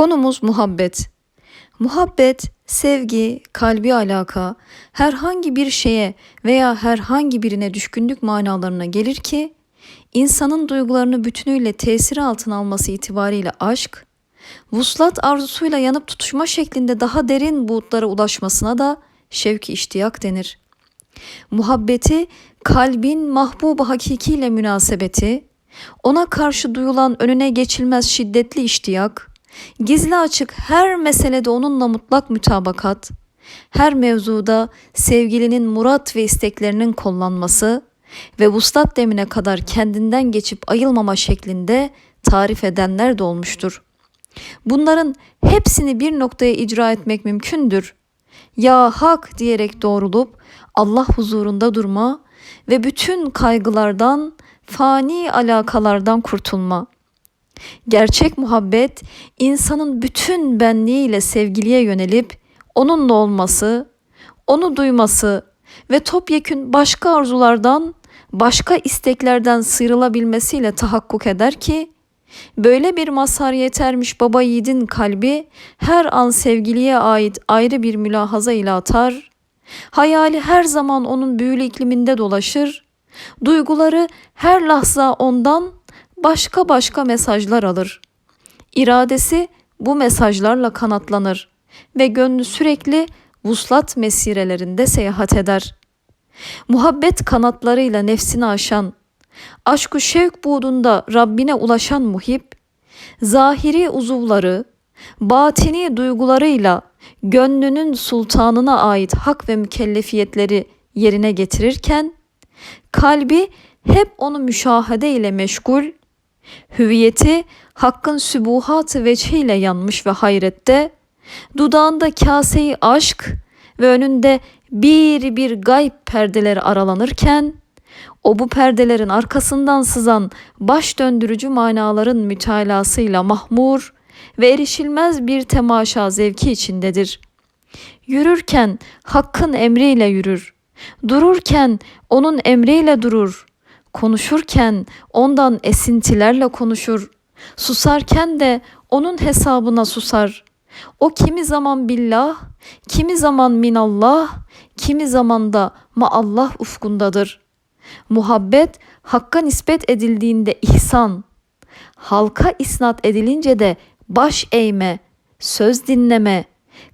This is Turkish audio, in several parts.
Konumuz muhabbet. Muhabbet, sevgi, kalbi alaka, herhangi bir şeye veya herhangi birine düşkünlük manalarına gelir ki, insanın duygularını bütünüyle tesiri altına alması itibariyle aşk, vuslat arzusuyla yanıp tutuşma şeklinde daha derin buğutlara ulaşmasına da şevki iştiyak denir. Muhabbeti, kalbin mahbubu hakikiyle münasebeti, ona karşı duyulan önüne geçilmez şiddetli iştiyak, gizli açık her meselede onunla mutlak mütabakat, her mevzuda sevgilinin murat ve isteklerinin kollanması ve vuslat demine kadar kendinden geçip ayılmama şeklinde tarif edenler de olmuştur. Bunların hepsini bir noktaya icra etmek mümkündür. Ya hak diyerek doğrulup Allah huzurunda durma ve bütün kaygılardan, fani alakalardan kurtulma. Gerçek muhabbet insanın bütün benliğiyle sevgiliye yönelip onunla olması, onu duyması ve topyekün başka arzulardan, başka isteklerden sıyrılabilmesiyle tahakkuk eder ki Böyle bir mazhar yetermiş baba yiğidin kalbi her an sevgiliye ait ayrı bir mülahaza ile atar. Hayali her zaman onun büyülü ikliminde dolaşır. Duyguları her lahza ondan başka başka mesajlar alır. İradesi bu mesajlarla kanatlanır ve gönlü sürekli vuslat mesirelerinde seyahat eder. Muhabbet kanatlarıyla nefsini aşan, aşkı şevk buğdunda Rabbine ulaşan muhip, zahiri uzuvları, batini duygularıyla gönlünün sultanına ait hak ve mükellefiyetleri yerine getirirken, kalbi hep onu müşahede ile meşgul, hüviyeti hakkın sübuhatı veçhiyle yanmış ve hayrette, dudağında kaseyi aşk ve önünde bir bir gayb perdeleri aralanırken, o bu perdelerin arkasından sızan baş döndürücü manaların mütalasıyla mahmur ve erişilmez bir temaşa zevki içindedir. Yürürken hakkın emriyle yürür. Dururken onun emriyle durur. Konuşurken ondan esintilerle konuşur. Susarken de onun hesabına susar. O kimi zaman billah, kimi zaman minallah, kimi zaman da maallah ufkundadır.'' Muhabbet hakka nispet edildiğinde ihsan, halka isnat edilince de baş eğme, söz dinleme,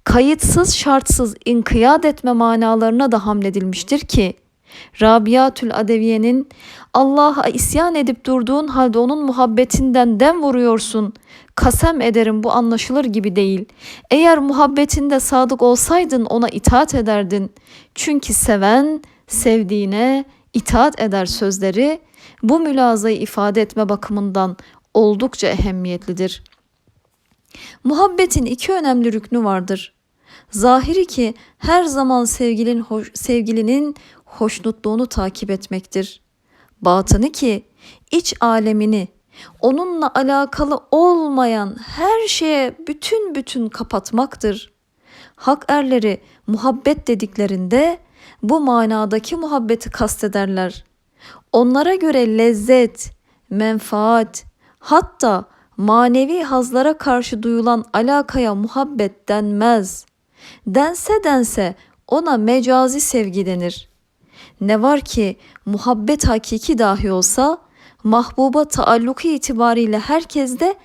kayıtsız şartsız inkiyat etme manalarına da hamledilmiştir ki Rabiatül Adeviye'nin Allah'a isyan edip durduğun halde onun muhabbetinden dem vuruyorsun. Kasem ederim bu anlaşılır gibi değil. Eğer muhabbetinde sadık olsaydın ona itaat ederdin. Çünkü seven sevdiğine itaat eder sözleri bu mülazayı ifade etme bakımından oldukça ehemmiyetlidir. Muhabbetin iki önemli rüknü vardır. Zahiri ki her zaman sevgilinin, hoş, sevgilinin hoşnutluğunu takip etmektir. Batını ki iç alemini, onunla alakalı olmayan her şeye bütün bütün kapatmaktır. Hak erleri muhabbet dediklerinde bu manadaki muhabbeti kastederler. Onlara göre lezzet, menfaat, hatta manevi hazlara karşı duyulan alakaya muhabbet denmez. Dense dense ona mecazi sevgi denir. Ne var ki muhabbet hakiki dahi olsa mahbuba taalluku itibariyle herkes de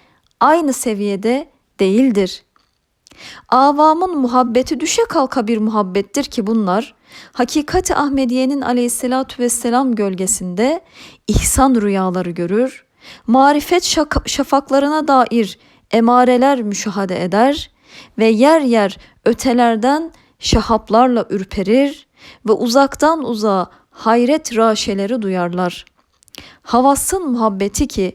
aynı seviyede değildir. Avamın muhabbeti düşe kalka bir muhabbettir ki bunlar Hakikati Ahmediye'nin aleyhissalatü vesselam gölgesinde ihsan rüyaları görür, marifet şafaklarına dair emareler müşahede eder ve yer yer ötelerden şahaplarla ürperir ve uzaktan uzağa hayret raşeleri duyarlar. Havasın muhabbeti ki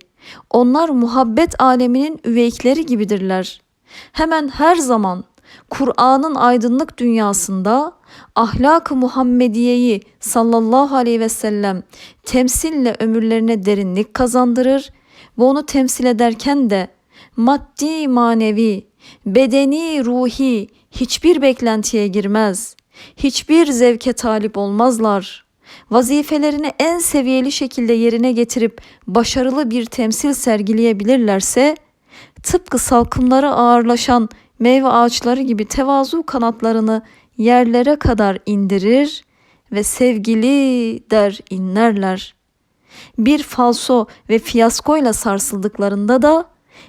onlar muhabbet aleminin üveykleri gibidirler. Hemen her zaman Kur'an'ın aydınlık dünyasında ahlak-ı Muhammediye'yi sallallahu aleyhi ve sellem temsille ömürlerine derinlik kazandırır ve onu temsil ederken de maddi manevi, bedeni ruhi hiçbir beklentiye girmez. Hiçbir zevke talip olmazlar. Vazifelerini en seviyeli şekilde yerine getirip başarılı bir temsil sergileyebilirlerse tıpkı salkımları ağırlaşan meyve ağaçları gibi tevazu kanatlarını yerlere kadar indirir ve sevgili der inlerler. Bir falso ve fiyaskoyla sarsıldıklarında da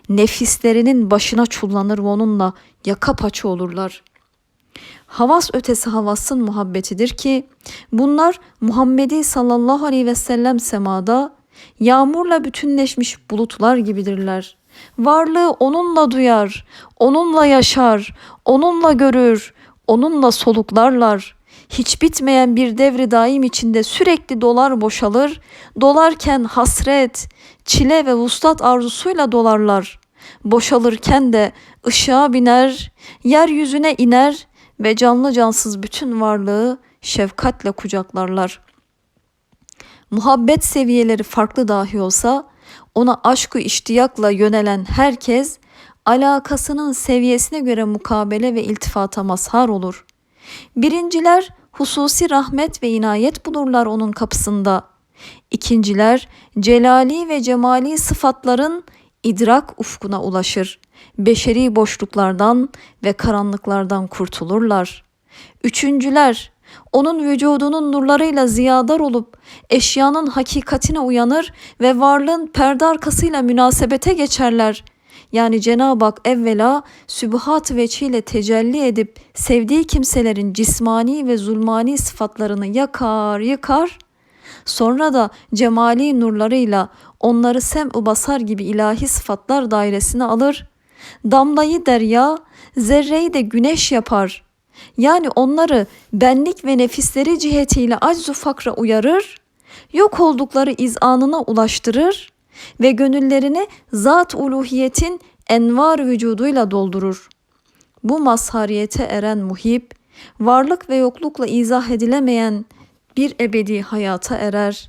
nefislerinin başına çullanır ve onunla yaka paça olurlar. Havas ötesi havasın muhabbetidir ki bunlar Muhammedi sallallahu aleyhi ve sellem semada yağmurla bütünleşmiş bulutlar gibidirler. Varlığı onunla duyar, onunla yaşar, onunla görür, onunla soluklarlar. Hiç bitmeyen bir devri daim içinde sürekli dolar boşalır, dolarken hasret, çile ve vuslat arzusuyla dolarlar. Boşalırken de ışığa biner, yeryüzüne iner ve canlı cansız bütün varlığı şefkatle kucaklarlar. Muhabbet seviyeleri farklı dahi olsa ona aşkı iştiyakla yönelen herkes alakasının seviyesine göre mukabele ve iltifata mazhar olur. Birinciler hususi rahmet ve inayet bulurlar onun kapısında. İkinciler celali ve cemali sıfatların idrak ufkuna ulaşır. Beşeri boşluklardan ve karanlıklardan kurtulurlar. Üçüncüler onun vücudunun nurlarıyla ziyadar olup eşyanın hakikatine uyanır ve varlığın perde arkasıyla münasebete geçerler. Yani Cenab-ı Hak evvela sübhat veçiyle tecelli edip sevdiği kimselerin cismani ve zulmani sıfatlarını yakar yıkar. Sonra da cemali nurlarıyla onları sem-u basar gibi ilahi sıfatlar dairesine alır. Damlayı derya, zerreyi de güneş yapar. Yani onları benlik ve nefisleri cihetiyle aczu fakra uyarır, yok oldukları izanına ulaştırır ve gönüllerini zat uluhiyetin envar vücuduyla doldurur. Bu mazhariyete eren muhib, varlık ve yoklukla izah edilemeyen bir ebedi hayata erer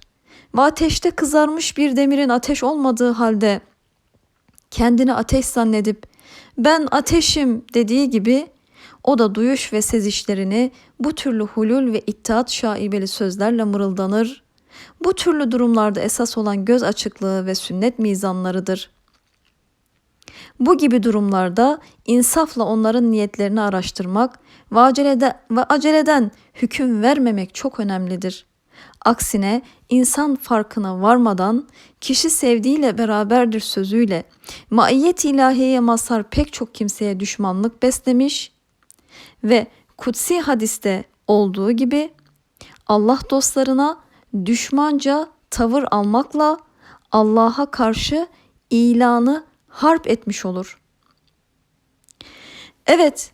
ve ateşte kızarmış bir demirin ateş olmadığı halde kendini ateş zannedip ben ateşim dediği gibi o da duyuş ve sezişlerini bu türlü hulul ve ittihat şaibeli sözlerle mırıldanır. Bu türlü durumlarda esas olan göz açıklığı ve sünnet mizanlarıdır. Bu gibi durumlarda insafla onların niyetlerini araştırmak ve aceleden, ve aceleden hüküm vermemek çok önemlidir. Aksine insan farkına varmadan kişi sevdiğiyle beraberdir sözüyle maiyet ilahiyeye mazhar pek çok kimseye düşmanlık beslemiş ve kutsi hadiste olduğu gibi Allah dostlarına düşmanca tavır almakla Allah'a karşı ilanı harp etmiş olur. Evet,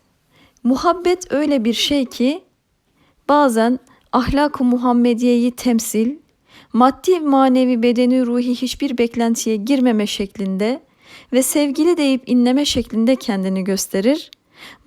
muhabbet öyle bir şey ki bazen ahlak-ı Muhammediye'yi temsil, maddi manevi bedeni ruhi hiçbir beklentiye girmeme şeklinde ve sevgili deyip inleme şeklinde kendini gösterir.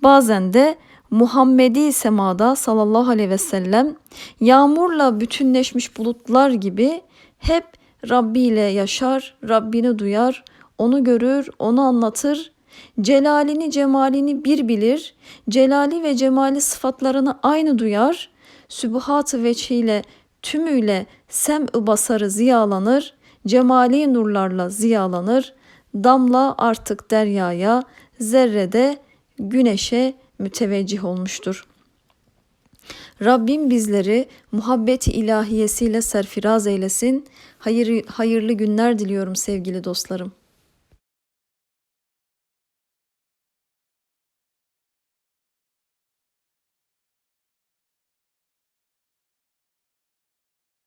Bazen de Muhammedi semada sallallahu aleyhi ve sellem yağmurla bütünleşmiş bulutlar gibi hep Rabbi ile yaşar, Rabbini duyar, onu görür, onu anlatır, celalini cemalini bir bilir, celali ve cemali sıfatlarını aynı duyar, sübuhat-ı veçhiyle tümüyle sem-ı basarı ziyalanır, cemali nurlarla ziyalanır, damla artık deryaya, zerrede güneşe müteveccih olmuştur. Rabbim bizleri muhabbeti ilahiyesiyle serfiraz eylesin. Hayır, hayırlı günler diliyorum sevgili dostlarım.